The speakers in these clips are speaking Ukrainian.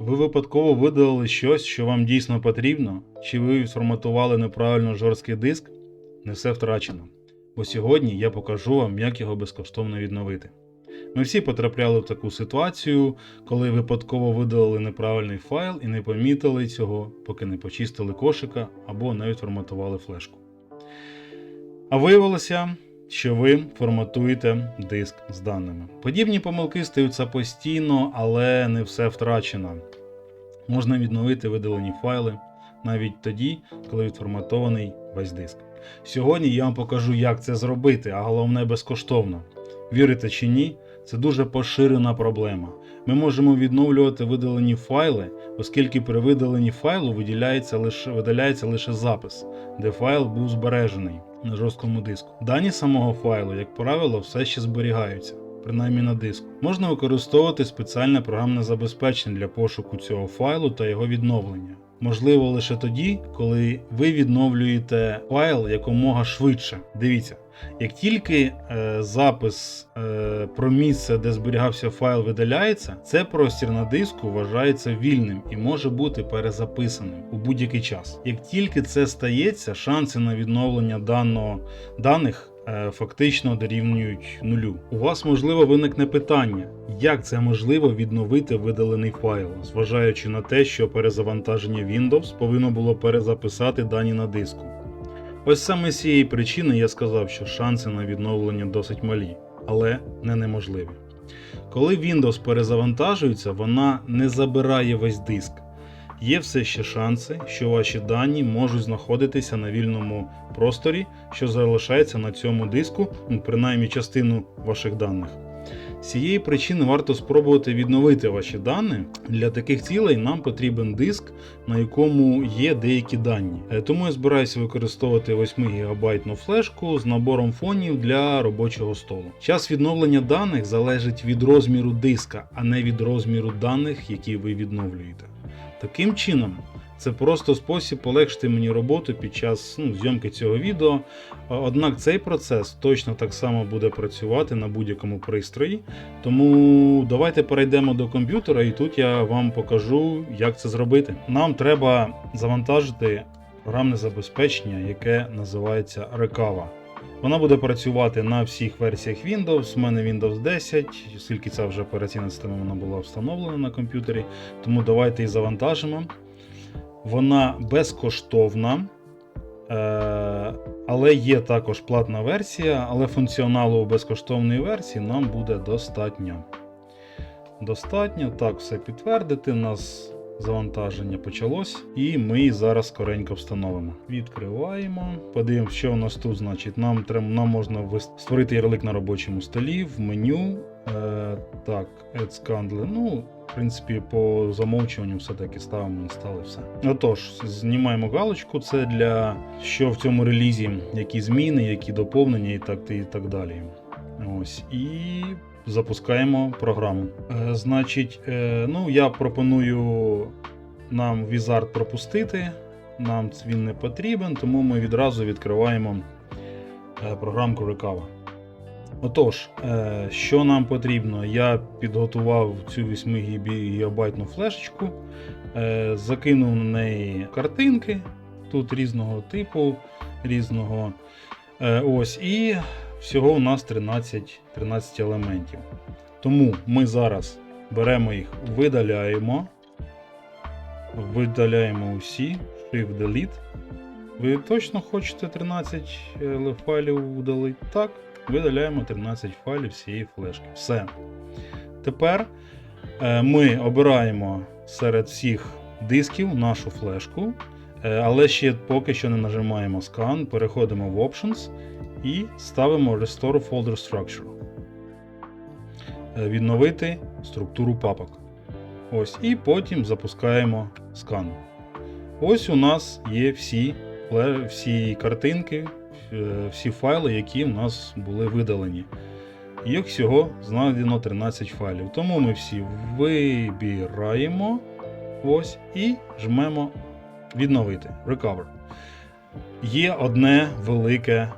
Ви випадково видалили щось, що вам дійсно потрібно, чи ви відформатували неправильно жорсткий диск? Не все втрачено. Бо сьогодні я покажу вам, як його безкоштовно відновити. Ми всі потрапляли в таку ситуацію, коли випадково видалили неправильний файл і не помітили цього, поки не почистили кошика або не відформатували флешку. А виявилося, що ви форматуєте диск з даними. Подібні помилки стаються постійно, але не все втрачено. Можна відновити видалені файли навіть тоді, коли відформатований весь диск. Сьогодні я вам покажу, як це зробити, а головне безкоштовно. Вірите чи ні, це дуже поширена проблема. Ми можемо відновлювати видалені файли, оскільки при видаленні файлу виділяється лише, видаляється лише запис, де файл був збережений на жорсткому диску. Дані самого файлу, як правило, все ще зберігаються, принаймні на диску. Можна використовувати спеціальне програмне забезпечення для пошуку цього файлу та його відновлення. Можливо лише тоді, коли ви відновлюєте файл якомога швидше. Дивіться, як тільки е, запис е, про місце, де зберігався файл, видаляється, це простір на диску вважається вільним і може бути перезаписаним у будь-який час. Як тільки це стається, шанси на відновлення даного, даних е, фактично дорівнюють нулю. У вас можливо виникне питання, як це можливо відновити видалений файл, зважаючи на те, що перезавантаження Windows повинно було перезаписати дані на диску. Ось саме з цієї причини я сказав, що шанси на відновлення досить малі, але не неможливі. Коли Windows перезавантажується, вона не забирає весь диск. Є все ще шанси, що ваші дані можуть знаходитися на вільному просторі, що залишається на цьому диску, ну, принаймні частину ваших даних. З цієї причини варто спробувати відновити ваші дані. Для таких цілей нам потрібен диск, на якому є деякі дані. Е, Тому я збираюся використовувати 8 ГБ флешку з набором фонів для робочого столу. Час відновлення даних залежить від розміру диска, а не від розміру даних, які ви відновлюєте. Таким чином, це просто спосіб полегшити мені роботу під час ну, зйомки цього відео. Однак цей процес точно так само буде працювати на будь-якому пристрої. Тому давайте перейдемо до комп'ютера, і тут я вам покажу, як це зробити. Нам треба завантажити програмне забезпечення, яке називається Recava. Вона буде працювати на всіх версіях Windows. У мене Windows 10, оскільки ця вже операційна система вона була встановлена на комп'ютері. Тому давайте її завантажимо. Вона безкоштовна, е, але є також платна версія, але функціоналу у безкоштовної версії нам буде достатньо. Достатньо, так, все підтвердити. У нас завантаження почалось, і ми її зараз скоренько встановимо. Відкриваємо. Подивимося, що у нас тут. Значить, нам нам можна створити ярлик на робочому столі в меню. Е, так, Add Scandle. Ну, в принципі, по замовчуванню все-таки ставимо інстал і все. Отож, знімаємо галочку. Це для що в цьому релізі, які зміни, які доповнення і так, і так далі. Ось. І запускаємо програму. Е, значить, е, ну, я пропоную нам Wizard пропустити. Нам він не потрібен, тому ми відразу відкриваємо е, програмку Recover. Отож, е, що нам потрібно? Я підготував цю 8 гігабайтну флешечку, е, закинув на неї картинки, тут різного типу, різного. Е, Ось, і всього у нас 13, 13 елементів. Тому ми зараз беремо їх, видаляємо. Видаляємо усі, Shift Delete. Ви точно хочете 13 е, файлів удалити? Так, видаляємо 13 файлів з цієї флешки. Все. Тепер е, ми обираємо серед всіх дисків нашу флешку, е, але ще поки що не нажимаємо Scan, переходимо в Options і ставимо Restore Folder Structure. Е, Відновити структуру папок. Ось, і потім запускаємо скан. Ось у нас є всі, всі картинки, всі файли, які в нас були видалені. Їх всього знайдено 13 файлів. Тому ми всі вибираємо ось і жмемо відновити. Recover. Є одне велике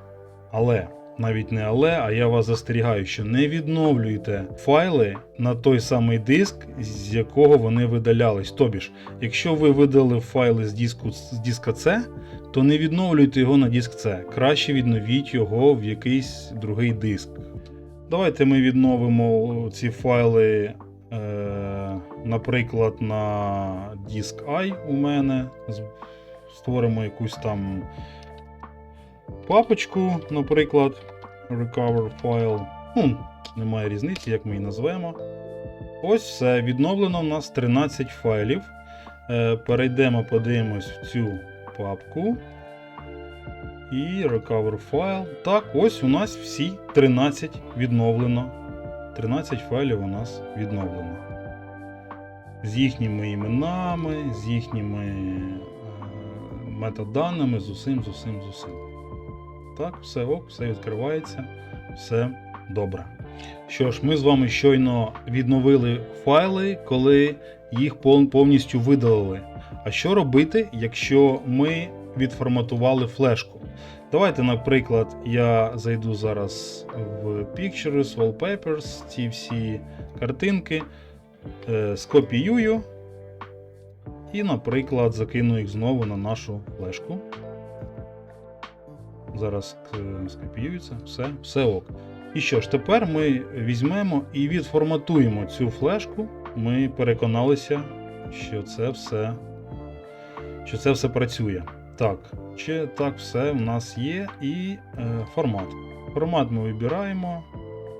але. Навіть не але, а я вас застерігаю, що не відновлюйте файли на той самий диск, з якого вони видалялись. Тобі ж, якщо ви видали файли з диску з диска C, то не відновлюйте його на диск C. Краще відновіть його в якийсь другий диск. Давайте ми відновимо ці файли, е, наприклад, на диск I у мене. Створимо якусь там папочку, наприклад, recover file. Ну, немає різниці, як ми її назвемо. Ось все. Відновлено в нас 13 файлів. Е, перейдемо, подивимось в цю папку. І recover file. Так, ось у нас всі 13 відновлено. 13 файлів у нас відновлено. З їхніми іменами, з їхніми е, метаданими, з усім, з усім, з усім. Так, все ок, все відкривається, все добре. Що ж, ми з вами щойно відновили файли, коли їх повністю видалили. А що робити, якщо ми відформатували флешку? Давайте, наприклад, я зайду зараз в Pictures, Wallpapers, ці всі картинки, е, скопіюю і, наприклад, закину їх знову на нашу флешку. Зараз е, скопіюється, все, все ок. І що ж, тепер ми візьмемо і відформатуємо цю флешку. Ми переконалися, що це все, що це все працює. Так, чи так все в нас є і е, формат. Формат ми вибираємо.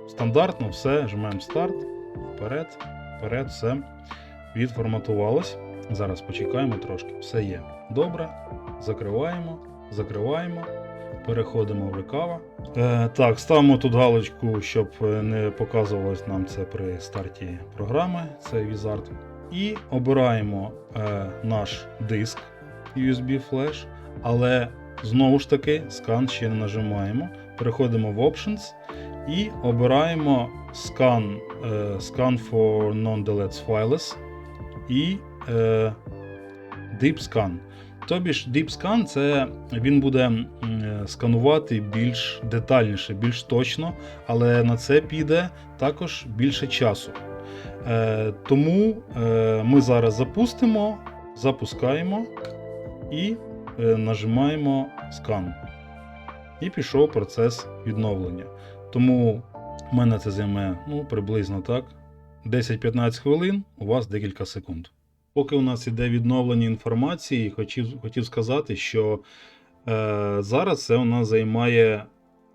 Стандартно все, жмемо старт, вперед, вперед, все відформатувалось. Зараз почекаємо трошки. Все є. Добре. Закриваємо, закриваємо, переходимо в рекава. Е, так, ставимо тут галочку, щоб е, не показувалось нам це при старті програми, це Wizard. І обираємо е, наш диск USB Flash, але знову ж таки скан ще не нажимаємо. Переходимо в Options і обираємо Scan, е, scan for Non-Deletes Files і е, Deep Scan. Тобі ж Deep Scan це він буде е, сканувати більш детальніше, більш точно, але на це піде також більше часу. Е, тому е, ми зараз запустимо, запускаємо і нажимаємо скан. І пішов процес відновлення. Тому в мене це займе ну, приблизно так. 10-15 хвилин, у вас декілька секунд. Поки у нас іде відновлення інформації, хотів, хотів сказати, що е, зараз це у нас займає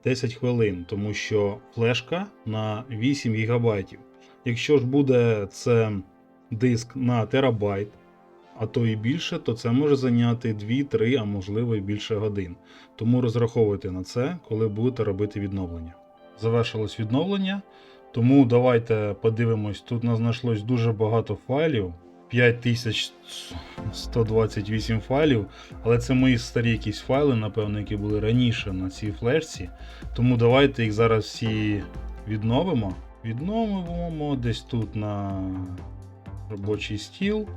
10 хвилин, тому що флешка на 8 ГБ. Якщо ж буде це диск на терабайт, а то і більше, то це може зайняти 2-3, а можливо і більше годин. Тому розраховуйте на це, коли будете робити відновлення. Завершилось відновлення, тому давайте подивимось. Тут нас знайшлось дуже багато файлів. 5128 файлів, але це мої старі якісь файли, напевно, які були раніше на цій флешці. Тому давайте їх зараз всі відновимо. Відновимо десь тут на робочий стіл,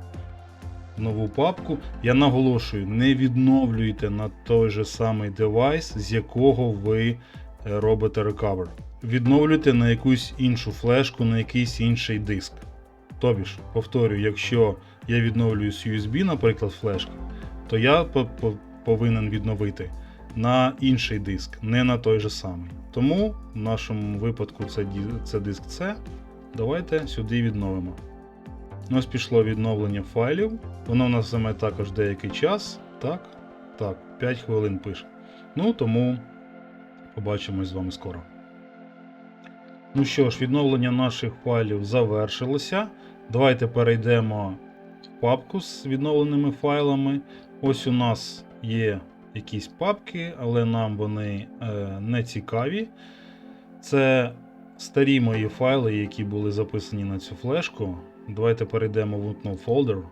нову папку. Я наголошую, не відновлюйте на той же самий девайс, з якого ви е, робите recover. Відновлюйте на якусь іншу флешку, на якийсь інший диск. Тобі ж, повторюю, якщо я відновлюю з USB, наприклад, флешки, то я по- по- повинен відновити на інший диск, не на той же самий. Тому в нашому випадку це, це диск C. Давайте сюди відновимо. Нас пішло відновлення файлів. Воно у нас займе також деякий час. Так, так, 5 хвилин пише. Ну тому побачимось з вами скоро. Ну що ж, відновлення наших файлів завершилося. Давайте перейдемо в папку з відновленими файлами. Ось у нас є якісь папки, але нам вони е, не цікаві. Це старі мої файли, які були записані на цю флешку. Давайте перейдемо в Unknown Folder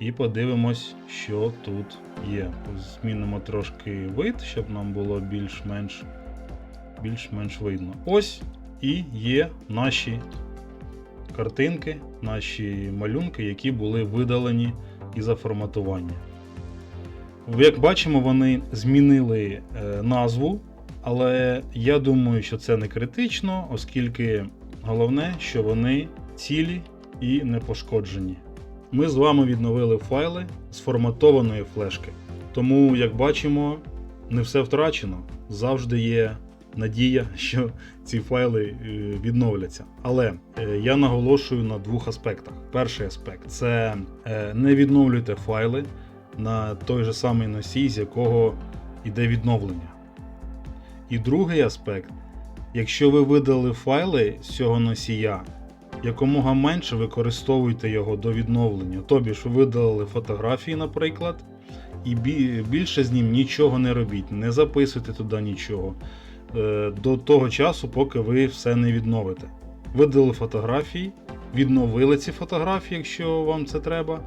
і подивимось, що тут є. Змінимо трошки вид, щоб нам було більш-менш більш-менш видно. Ось і є наші картинки, наші малюнки, які були видалені із-за форматування. Як бачимо, вони змінили е, назву, Але я думаю, що це не критично, оскільки головне, що вони цілі і не пошкоджені. Ми з вами відновили файли з форматованої флешки. Тому, як бачимо, не все втрачено. Завжди є надія, що ці файли е, відновляться. Але е, я наголошую на двох аспектах. Перший аспект це е, не відновлюйте файли на той же самий носій, з якого йде відновлення. І другий аспект, якщо ви видали файли з цього носія, якомога менше використовуйте його до відновлення. Тобі ж ви видалили фотографії, наприклад, і більше з ним нічого не робіть, не записуйте туди нічого до того часу, поки ви все не відновите. Видали фотографії, відновили ці фотографії, якщо вам це треба.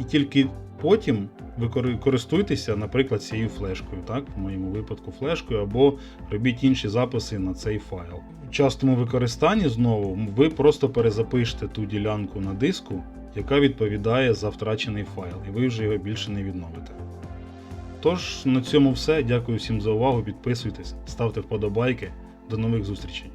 І тільки потім ви користуйтеся, наприклад, цією флешкою, так? В моєму випадку флешкою, або робіть інші записи на цей файл. В частому використанні знову ви просто перезапишете ту ділянку на диску, яка відповідає за втрачений файл, і ви вже його більше не відновите. Тож на цьому все. Дякую всім за увагу. Підписуйтесь, ставте вподобайки. До нових зустрічей.